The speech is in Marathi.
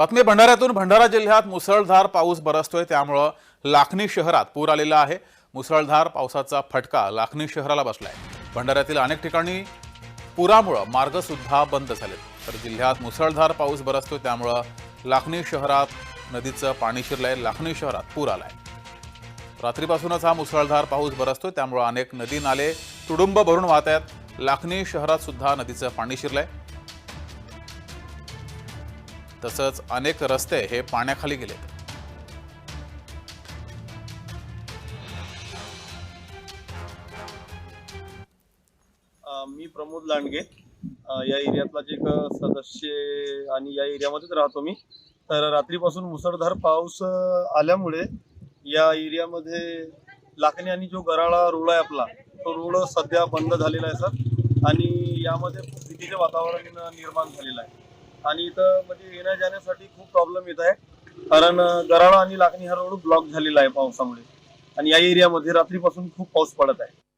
बातमी भंडाऱ्यातून भंडारा जिल्ह्यात मुसळधार पाऊस बरसतोय. त्यामुळं लाखनी शहरात पूर आलेला आहे. मुसळधार पावसाचा फटका लाखनी शहराला बसलाय. भंडाऱ्यातील अनेक ठिकाणी पुरामुळं मार्गसुद्धा बंद झाले तर जिल्ह्यात मुसळधार पाऊस बरसतोय. त्यामुळं लाखनी शहरात नदीचं पाणी शिरलंय. लाखनी शहरात पूर आलाय. रात्रीपासूनच हा मुसळधार पाऊस बरसतोय. त्यामुळं अनेक नदी नाले तुडुंब भरून वाहत आहेत. लाखनी शहरात सुद्धा नदीचं पाणी शिरलंय. तसंच अनेक रस्ते हे पाण्याखाली गेलेत. मी प्रमोद लांडगे. या एरियातला जे एक सदस्य आणि या एरियामध्येच राहतो मी. तर रात्रीपासून मुसळधार पाऊस आल्यामुळे या एरियामध्ये लाखणी आणि जो गराळा रोड आहे आपला तो रोड सध्या बंद झालेला आहे सर. आणि यामध्ये भीतीचे वातावरण निर्माण झालेलं आहे. आणि इथं म्हणजे येण्या जाण्यासाठी खूप प्रॉब्लेम येत आहे. कारण गराळा आणि लाखणी हा रोड ब्लॉक झालेला आहे पावसामुळे. आणि या एरियामध्ये रात्रीपासून खूप पाऊस पडत आहे.